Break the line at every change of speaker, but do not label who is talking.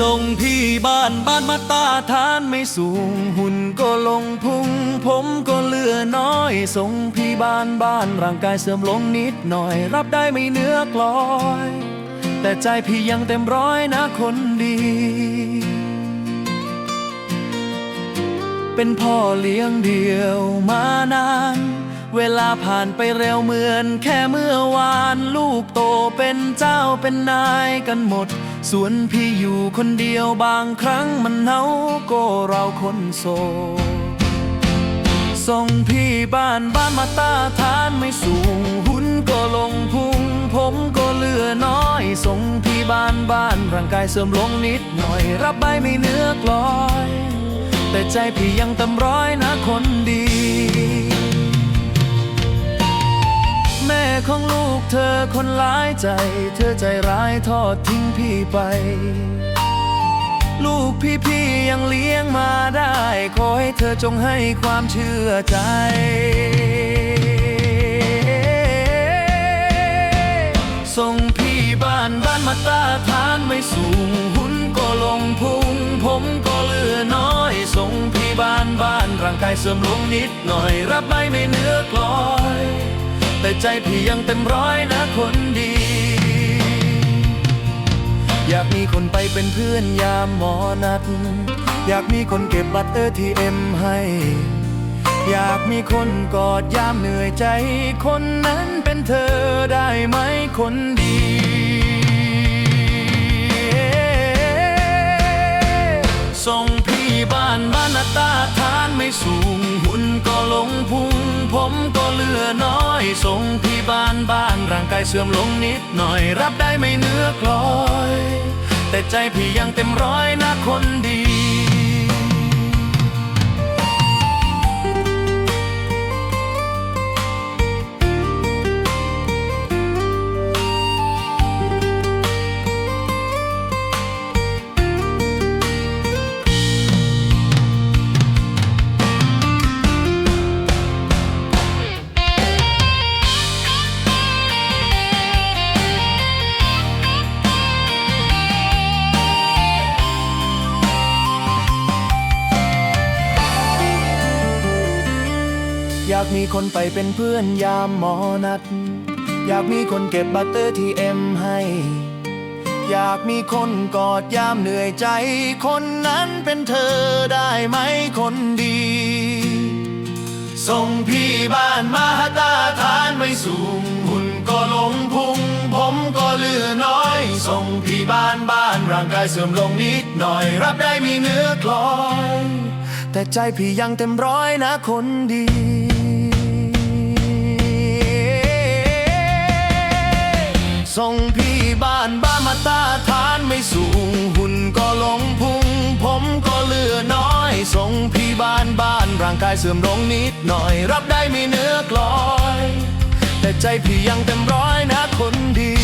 ทรงพี่บ้านบ้านมาตาทานไม่สูง หุ่นก็ลงพุง ผมก็เลือน้อย ส่งพี่บ้านบ้านร่างกายเสื่อมลงนิดหน่อย รับได้ไม่เนื้อกลอย แต่ใจพี่ยังเต็มร้อยนะคนดี เป็นพ่อเลี้ยงเดียวมานานเวลาผ่านไปเร็วเหมือนแค่เมื่อวาน ลูกโตเป็นเจ้าเป็นนายกันหมด ส่วนพี่อยู่คนเดียวบางครั้งมันเหงาก็เราคนโสดส่งพี่บ้านบ้านมาตาทานไม่สูง หุ่นก็ลงพุงผมก็เลือน้อยส่งพี่บ้านบ้านร่างกายเสื่อมลงนิดหน่อย รับใบไม่เนื้อกลอย แต่ใจพี่ยังต็มร้อย เธอคนร้ายใจ เธอใจร้ายทอดทิ้งพี่ไป ลูกพี่พี่ยังเลี้ยงมาได้ ขอให้เธอจงให้ความเชื่อใจส่งพี่บ้านบ้านมาตาทานไม่สูง หุ่นก็ลงพุง ผมก็เลือน้อยส่งพี่บ้านบ้านร่างกายเสื่อมลงนิดหน่อย รับไม่ไม่เนื้อกลอย แต่ใจพี่ยังเต็มร้อยนะคนดี อยากมีคนไปเป็นเพื่อนยามหมอนัด อยากมีคนเก็บบัตรเอทีเอ็มให้ อยากมีคนกอดยามเหนื่อยใจ คนนั้นเป็นเธอได้ไหมคนดีส่งพี่บ้านบ้านหน้าตาทานไม่สูง หุ่นก็ลงพุง ผมก็เลือน้อ ยส่งพี่บ้านบ้านร่างกายเสื่อมลงนิดหน่อย รับได้ไม่เนื้อคลอย แต่ใจพี่ยังเต็มร้อยนะคนดีากมีคนไปเป็นเพื่อนยามหมอนัด อยากมีคนเก็บบัตรเตอร์ทีเอ็มให้ อยากมีคนกอดยามเหนื่อยใจ คนนั้นเป็นเธอได้ไหมคนดี ส่งพี่บ้านมาตาทานไม่สูง หุ่นก็ลงพุง ผมก็เลือน้อย ส่งพี่บ้านบ้านร่างกายเสื่อมลงนิดหน่อย รับได้มีเนื้อกลอย แต่ใจพี่ยังเต็มร้อยนะคนดี ส่งพี่บ้านบ้านมาตาทานไม่สูง หุ่นก็ลงพุง ผมก็เลือน้อย ส่งพี่บ้านบ้านร่างกายเสื่อมลงนิดหน่อย รับได้มีเนื้อกลอย แต่ใจพี่ยังเต็มร้อยนะคนดี